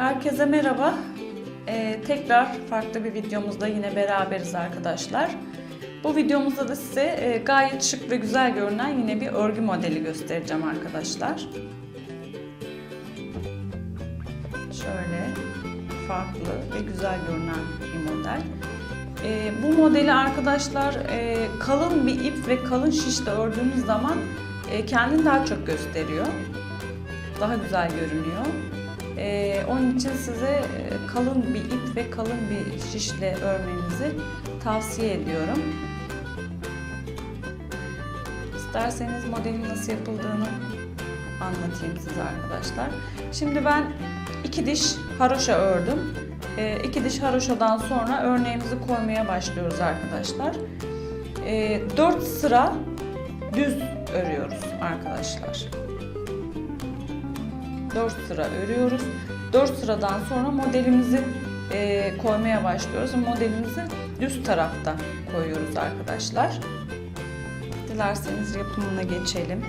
Herkese merhaba. Ee, tekrar farklı bir videomuzda yine beraberiz arkadaşlar. Bu videomuzda da size e, gayet şık ve güzel görünen yine bir örgü modeli göstereceğim arkadaşlar. Şöyle farklı ve güzel görünen bir model. Ee, bu modeli arkadaşlar e, kalın bir ip ve kalın şişle ördüğünüz zaman e, kendini daha çok gösteriyor. Daha güzel görünüyor. Ee, onun için size e, kalın bir ip ve kalın bir şişle örmenizi tavsiye ediyorum. İsterseniz modelin nasıl yapıldığını anlatayım size arkadaşlar. Şimdi ben iki diş haroşa ördüm. E, iki diş haroşadan sonra örneğimizi koymaya başlıyoruz arkadaşlar. E, 4 sıra düz örüyoruz arkadaşlar. 4 sıra örüyoruz. 4 sıradan sonra modelimizi e, koymaya başlıyoruz. Modelimizi düz tarafta koyuyoruz arkadaşlar. Dilerseniz yapımına geçelim.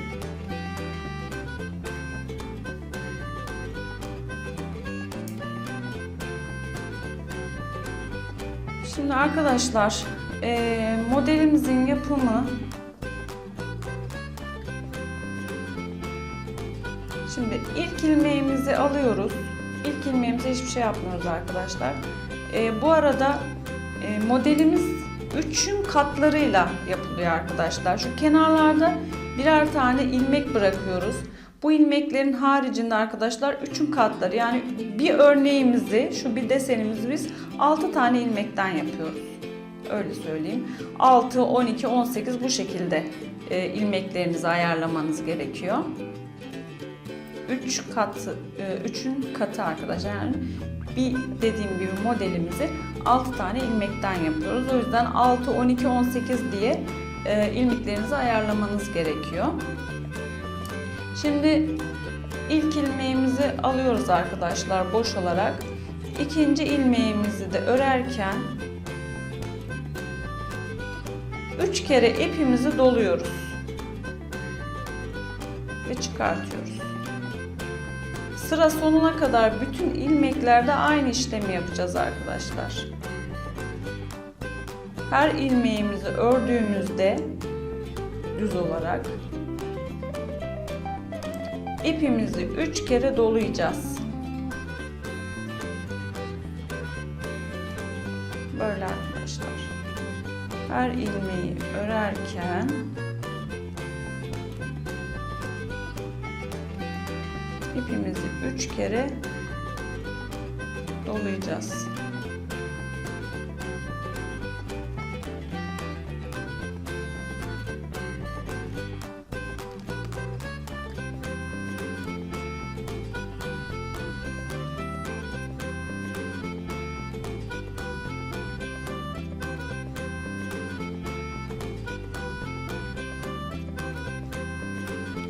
Şimdi arkadaşlar e, modelimizin yapımı Şimdi ilk ilmeğimizi alıyoruz. İlk ilmeğimize hiçbir şey yapmıyoruz arkadaşlar. E, bu arada e, modelimiz üçün katlarıyla yapılıyor arkadaşlar. Şu kenarlarda birer tane ilmek bırakıyoruz. Bu ilmeklerin haricinde arkadaşlar üçün katları yani bir örneğimizi şu bir desenimizi biz 6 tane ilmekten yapıyoruz. Öyle söyleyeyim. 6, 12, 18 bu şekilde e, ilmeklerinizi ayarlamanız gerekiyor. 3 katı, 3'ün katı arkadaşlar. Yani bir dediğim gibi modelimizi 6 tane ilmekten yapıyoruz. O yüzden 6, 12, 18 diye e, ilmeklerinizi ayarlamanız gerekiyor. Şimdi ilk ilmeğimizi alıyoruz arkadaşlar boş olarak. İkinci ilmeğimizi de örerken 3 kere ipimizi doluyoruz ve çıkartıyoruz. Sıra sonuna kadar bütün ilmeklerde aynı işlemi yapacağız arkadaşlar. Her ilmeğimizi ördüğümüzde düz olarak ipimizi 3 kere dolayacağız. Böyle arkadaşlar. Her ilmeği örerken ipimizi 3 kere dolayacağız.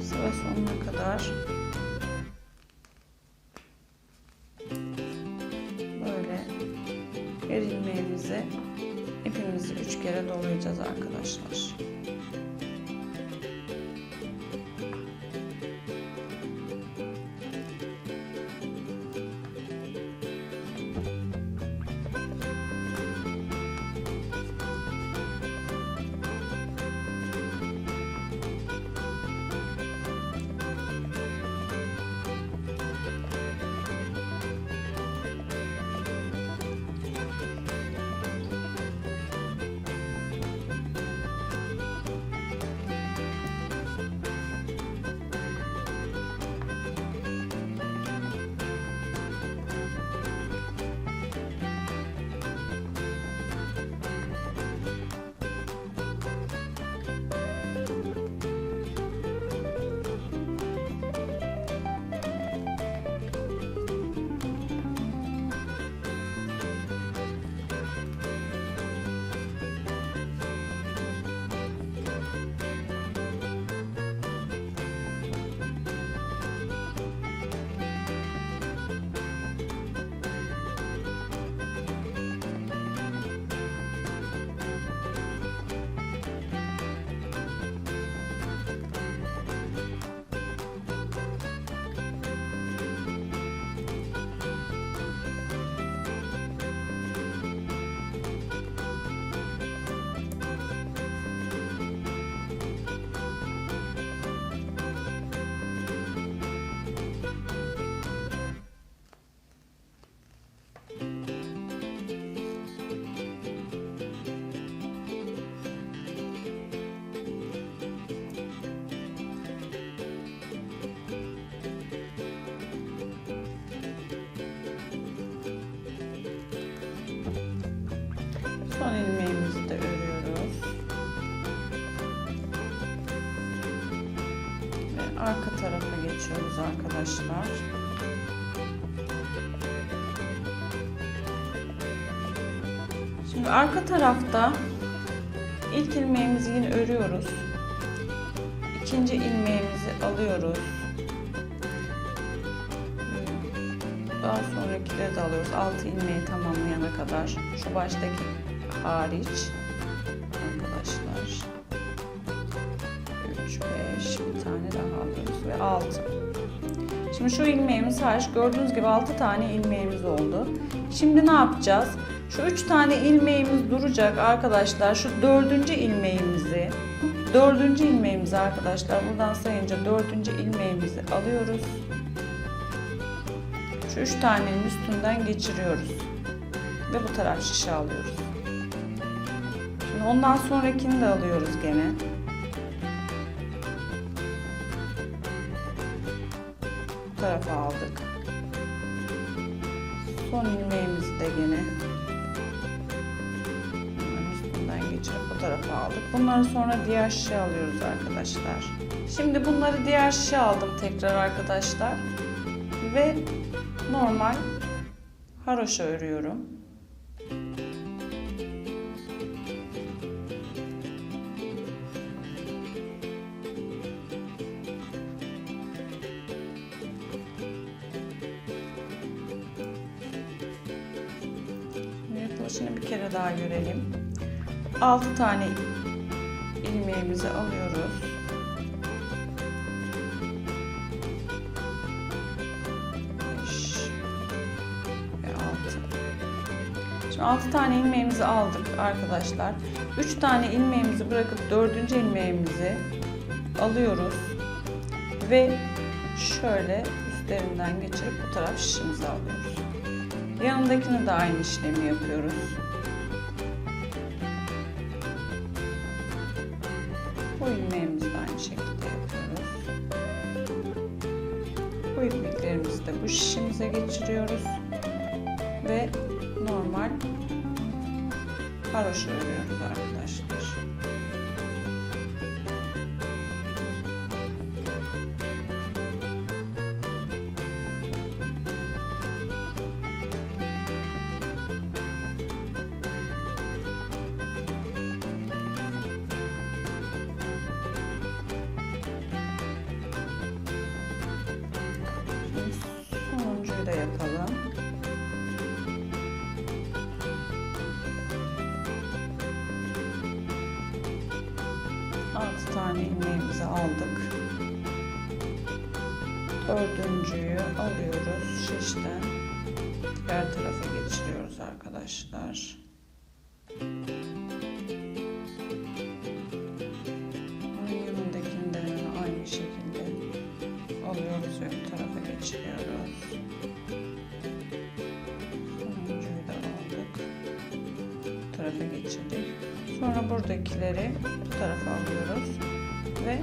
Sıra sonuna kadar ilmeğimizi ipimizi üç kere dolayacağız arkadaşlar. Yapıyoruz arkadaşlar. Şimdi arka tarafta ilk ilmeğimizi yine örüyoruz. İkinci ilmeğimizi alıyoruz. Daha sonrakileri de alıyoruz. 6 ilmeği tamamlayana kadar. Şu baştaki hariç. Şimdi şu ilmeğimiz hariç gördüğünüz gibi 6 tane ilmeğimiz oldu. Şimdi ne yapacağız? Şu 3 tane ilmeğimiz duracak arkadaşlar. Şu dördüncü ilmeğimizi dördüncü ilmeğimizi arkadaşlar buradan sayınca dördüncü ilmeğimizi alıyoruz. Şu üç tanenin üstünden geçiriyoruz. Ve bu taraf şişe alıyoruz. Şimdi ondan sonrakini de alıyoruz gene. Tarafa aldık. Son ilmeğimizi de bunların üstünden geçirip bu tarafa aldık. Bunları sonra diğer şişe alıyoruz arkadaşlar. Şimdi bunları diğer şişe aldım tekrar arkadaşlar. Ve normal haroşa örüyorum. Kere daha görelim. 6 tane ilmeğimizi alıyoruz. Ve altı. Şimdi 6 tane ilmeğimizi aldık arkadaşlar. 3 tane ilmeğimizi bırakıp 4. ilmeğimizi alıyoruz. Ve şöyle üstlerinden geçirip bu taraf şişimizi alıyoruz. Yanındakini de aynı işlemi yapıyoruz. Bu ilmeğimizi de aynı şekilde yapıyoruz. Bu ilmeklerimizi de bu şişimize geçiriyoruz. Ve normal haroşa örüyoruz arkadaşlar. Da yapalım. Altı tane ilmeğimizi aldık. Dördüncüyü alıyoruz şişten. Diğer tarafa geçiriyoruz arkadaşlar. Yanındakini de aynı şekilde alıyoruz bu tarafa geçiriyoruz. Tarafa geçirdik. Sonra buradakileri bu tarafa alıyoruz ve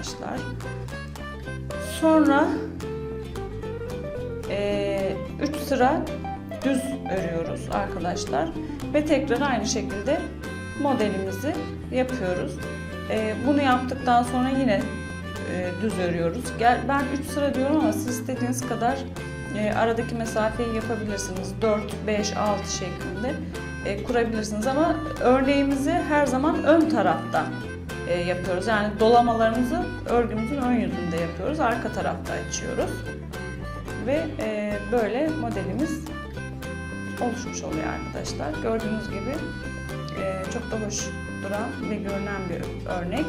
arkadaşlar. Sonra 3 sıra düz örüyoruz arkadaşlar. Ve tekrar aynı şekilde modelimizi yapıyoruz. Eee, bunu yaptıktan sonra yine e, düz örüyoruz. Gel, ben 3 sıra diyorum ama siz istediğiniz kadar e, aradaki mesafeyi yapabilirsiniz. 4, 5, 6 şeklinde e, kurabilirsiniz ama örneğimizi her zaman ön tarafta e, yapıyoruz. Yani dolamalarımızı örgümüzün ön yüzünde yapıyoruz. Arka tarafta açıyoruz. Ve e, böyle modelimiz oluşmuş oluyor arkadaşlar. Gördüğünüz gibi e, çok da hoş duran ve görünen bir örnek.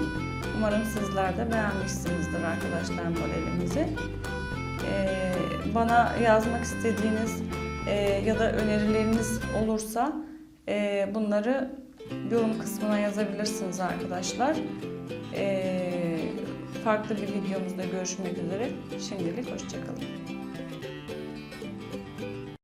Umarım sizler de beğenmişsinizdir arkadaşlar modelimizi. Ee, bana yazmak istediğiniz e, ya da önerileriniz olursa e, bunları yorum kısmına yazabilirsiniz arkadaşlar. Ee, farklı bir videomuzda görüşmek üzere. Şimdilik hoşçakalın.